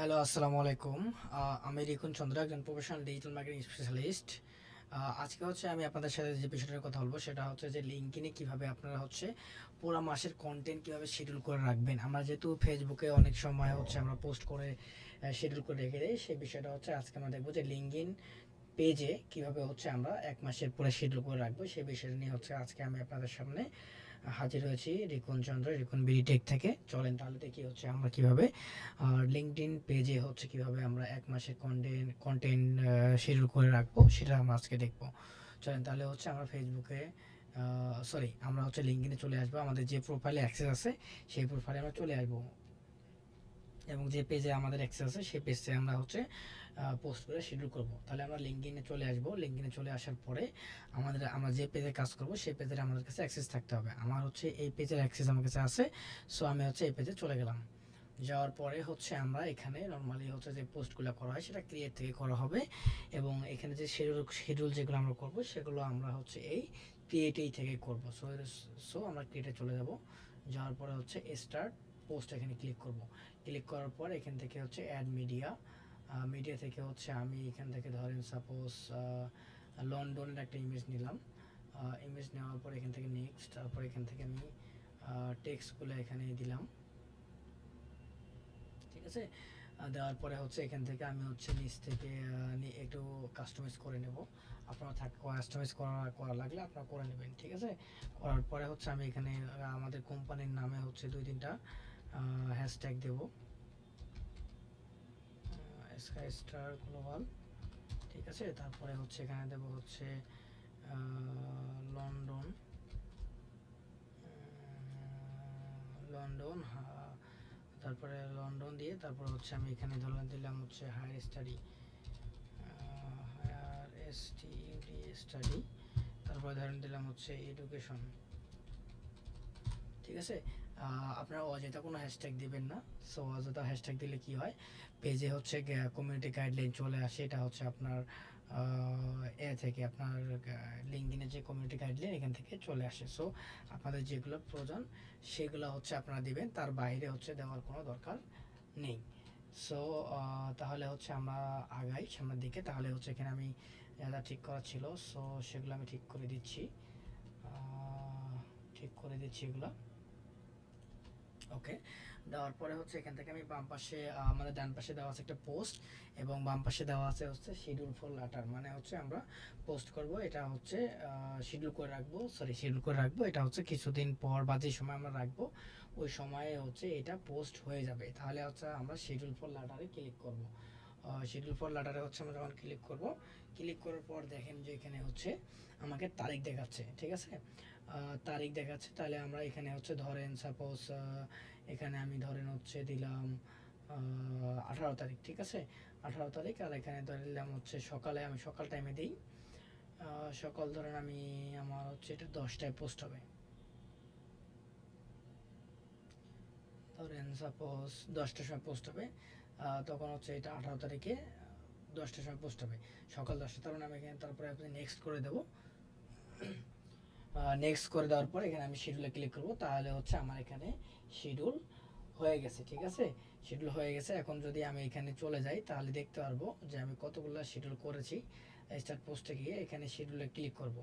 Hello আসসালামু আলাইকুম। আমি রিকুন চন্দ্র, একজন প্রফেশনাল ডিজিটাল মার্কেটিং স্পেশালিস্ট আজকে হচ্ছে আমি আপনাদের সাথে যে বিষয়টার কথা বলব, সেটা হচ্ছে যে লিঙ্কিনে কীভাবে আপনারা হচ্ছে পুরো মাসের কন্টেন্ট কীভাবে শিডিউল করে রাখবেন। আমরা যেহেতু ফেসবুকে অনেক সময় হচ্ছে আমরা পোস্ট করে শিডিউল করে রেখে দিই, সেই বিষয়টা হচ্ছে আজকে আমরা দেখব যে লিঙ্কিন পেজে কীভাবে হচ্ছে আমরা এক মাসের পুরো শিডিউল করে রাখব। সেই বিষয়টা নিয়ে হচ্ছে আজকে আমি আপনাদের সামনে হাজির হয়েছি রিকন চন্দ্র, রিকন বিডি টেক থেকে। চলেন তাহলে দেখি হচ্ছে আমরা কীভাবে, আর লিঙ্কডিন পেজে হচ্ছে কীভাবে আমরা এক মাসের কন্টেন্ট কন্টেন্ট শিডিউল করে রাখব, সেটা আমরা আজকে দেখব। চলেন তাহলে হচ্ছে আমরা ফেসবুকে সরি আমরা হচ্ছে লিঙ্কডিনে চলে আসব। আমাদের যে প্রোফাইলে অ্যাক্সেস আছে, সেই প্রোফাইলে আমরা চলে আসব। এবং যে পেজে আমাদের অ্যাক্সেস আছে, সেই পেজে আমরা হচ্ছে পোস্ট করে শিডিউল করব। তাহলে আমরা লিঙ্কডিনে চলে আসব। লিঙ্কডিনে চলে আসার পরে আমাদের, আমরা যে পেজে কাজ করব, সেই পেজের আমাদের কাছে অ্যাক্সেস থাকতে হবে। আমার হচ্ছে এই পেজের অ্যাক্সেস আমার কাছে আছে সো আমি হচ্ছে এই পেজে চলে গেলাম। যাওয়ার পরে হচ্ছে আমরা এখানে নর্মালি হচ্ছে যে পোস্টগুলো করা হয়, সেটা ক্রিয়েট থেকে করা হবে। এবং এখানে যে শিডিউল শিডিউল যেগুলো আমরা করব, সেগুলো আমরা হচ্ছে এই ক্রিয়েটেই থেকে করব। সো সো আমরা ক্রিয়েটে চলে যাব। যাওয়ার পরে হচ্ছে স্টার্ট পোস্ট এখানে ক্লিক করব। ক্লিক করার পর এখান থেকে হচ্ছে অ্যাড মিডিয়া মিডিয়া থেকে হচ্ছে আমি এখান থেকে ধরেন সাপোজ লন্ডনের একটা ইমেজ নিলাম। ইমেজ নেওয়ার পর এখান থেকে নেক্সট তারপর এখান থেকে আমি টেক্সটগুলো এখানে দিলাম। ঠিক আছে? দেওয়ার পরে হচ্ছে এখান থেকে আমি হচ্ছে নিচ থেকে একটু কাস্টমাইজ করে নেব। আপনারা থাক কাস্টমাইজ করা করা লাগলে আপনারা করে নেবেন, ঠিক আছে? করার পরে হচ্ছে আমি এখানে, আমাদের কোম্পানির নামে হচ্ছে দুই তিনটা হ্যাশট্যাগ দেবো। স্কাই স্টার গ্লোবাল ঠিক আছে? তারপরে হচ্ছে এখানে দেব হচ্ছে লন্ডন। লন্ডন তারপরে লন্ডন দিয়ে তারপর হচ্ছে আমি এখানে ধরলাম দিলাম হচ্ছে higher study higher S T study তারপরে ধরেন দিলাম হচ্ছে এডুকেশন ঠিক আছে? আপনারা অযথা কোনো হ্যাশট্যাগ দিবেন না। সো অযথা হ্যাশট্যাগ দিলে কি হয়? পেজে হচ্ছে কমিউনিটি গাইডলাইন চলে আসে। এটা হচ্ছে আপনার এ থেকে আপনার লিঙ্কডিনে যে কমিউনিটি গাইডলাইন এখান থেকে চলে আসে। সো আপনাদের যেগুলো প্রয়োজন, সেগুলো হচ্ছে আপনারা দিবেন। তার বাইরে হচ্ছে দেওয়ার কোনো দরকার নেই। সো তাহলে হচ্ছে আমরা আগাই সামনের দিকে। তাহলে হচ্ছে এখানে আমি যা ঠিক করা ছিল। সো সেগুলো আমি ঠিক করে দিচ্ছি। ঠিক করে দিচ্ছি এগুলো। ওকে দেওয়ার পরে হচ্ছে এখান থেকে আমি বাম পাশে আমাদের ডান পাশে দেওয়া আছে একটা পোস্ট এবং বাম পাশে দেওয়া আছে হচ্ছে শিডিউল ফর লাটার মানে হচ্ছে আমরা পোস্ট করব। এটা হচ্ছে শিডিউল করে রাখব সরি শিডিউল করে রাখব। এটা হচ্ছে কিছুদিন পর বা যে সময় আমরা রাখব, ওই সময়ে হচ্ছে এটা পোস্ট হয়ে যাবে। তাহলে হচ্ছে আমরা শিডিউল ফর লাটারে ক্লিক করব। শিডিউল ফর লাটারে হচ্ছে আমরা যখন ক্লিক করব ক্লিক করার পর দেখেন যে এখানে হচ্ছে আমাকে তারিখ দেখাচ্ছে, ঠিক আছে? তারিখ দেখাচ্ছে, তাহলে আমরা এখানে হচ্ছে ধরেন সাপোজ এখানে আমি ধরেন হচ্ছে দিলাম আঠারো তারিখ, ঠিক আছে? আঠারো তারিখ, আর এখানে ধরে দিলাম হচ্ছে সকালে আমি সকাল টাইমে দিই। সকাল ধরেন আমি আমার হচ্ছে এটা দশটায় পোস্ট হবে। ধরেন সাপোজ দশটার সময় পোস্ট হবে। তখন হচ্ছে এটা আঠারো তারিখে দশটার সময় পোস্ট হবে। সকাল দশটা তখন আমি এখানে তারপরে আপনি নেক্সট করে দেবো। নেক্সট করে দেওয়ার পর এখানে আমি শিডিউলে ক্লিক করব, তাহলে হচ্ছে আমার এখানে শিডিউল হয়ে গেছে, ঠিক আছে? শিডিউল হয়ে গেছে, এখন যদি আমি এখানে চলে যাই, তাহলে দেখতে পারব যে আমি কতগুলো শিডিউল করেছি। স্টার্ট পোস্টে গিয়ে এখানে শিডিউলে ক্লিক করব।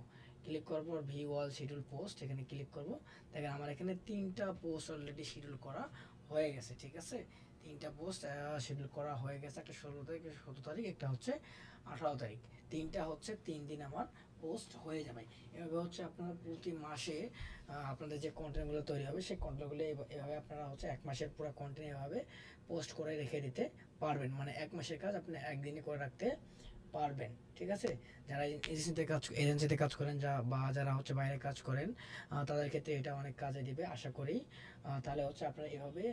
ক্লিক করার পর ভি ওয়াল শিডিউল পোস্ট এখানে ক্লিক করব। দেখেন আমার এখানে তিনটা পোস্ট অলরেডি শিডিউল করা হয়ে গেছে, ঠিক আছে? তিনটা পোস্ট শিডিউল করা হয়ে গেছে একটা ষোলো তারিখ, সতেরো তারিখ, একটা হচ্ছে আঠারো তারিখ। তিনটা হচ্ছে তিন দিন আমার পোস্ট হয়ে যাবে। এভাবে হচ্ছে আপনারা প্রতি মাসে আপনাদের যে কন্টেন্টগুলো তৈরি হবে, সেই কন্টেন্টগুলো এভাবে আপনারা হচ্ছে এক মাসের পুরো কন্টেন্ট এভাবে পোস্ট করে রেখে দিতে পারবেন। মানে এক মাসের কাজ আপনি একদিনে করে রাখতে পারবেন, ঠিক আছে? যারা এজেন্সিতে কাজ এজেন্সিতে কাজ করেন যা, বা যারা হচ্ছে বাইরে কাজ করেন তাদের ক্ষেত্রে এটা অনেক কাজে দিবে, আশা করি। তাহলে হচ্ছে আপনারা এভাবে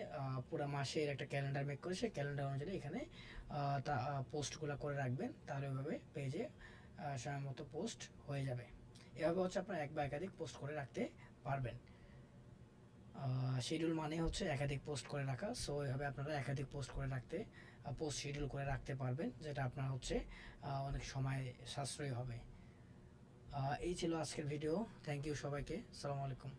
পুরো মাসের একটা ক্যালেন্ডার মেক করে সেই ক্যালেন্ডার অনুযায়ী এখানে তা পোস্টগুলো করে রাখবেন, তাহলে ওইভাবে পেজে সময় মতো পোস্ট হয়ে যাবে। এভাবে হচ্ছে আপনারা এক বা একাধিক পোস্ট করে রাখতে পারবেন। শিডিউল মানে হচ্ছে একাধিক পোস্ট করে রাখা সো এভাবে আপনারা একাধিক পোস্ট করে রাখতে পোস্ট শিডিউল করে রাখতে পারবেন, যেটা আপনার হচ্ছে অনেক সময় সাশ্রয়ী হবে। এই ছিল আজকের ভিডিও থ্যাংক ইউ সবাইকে। সালামু আলাইকুম।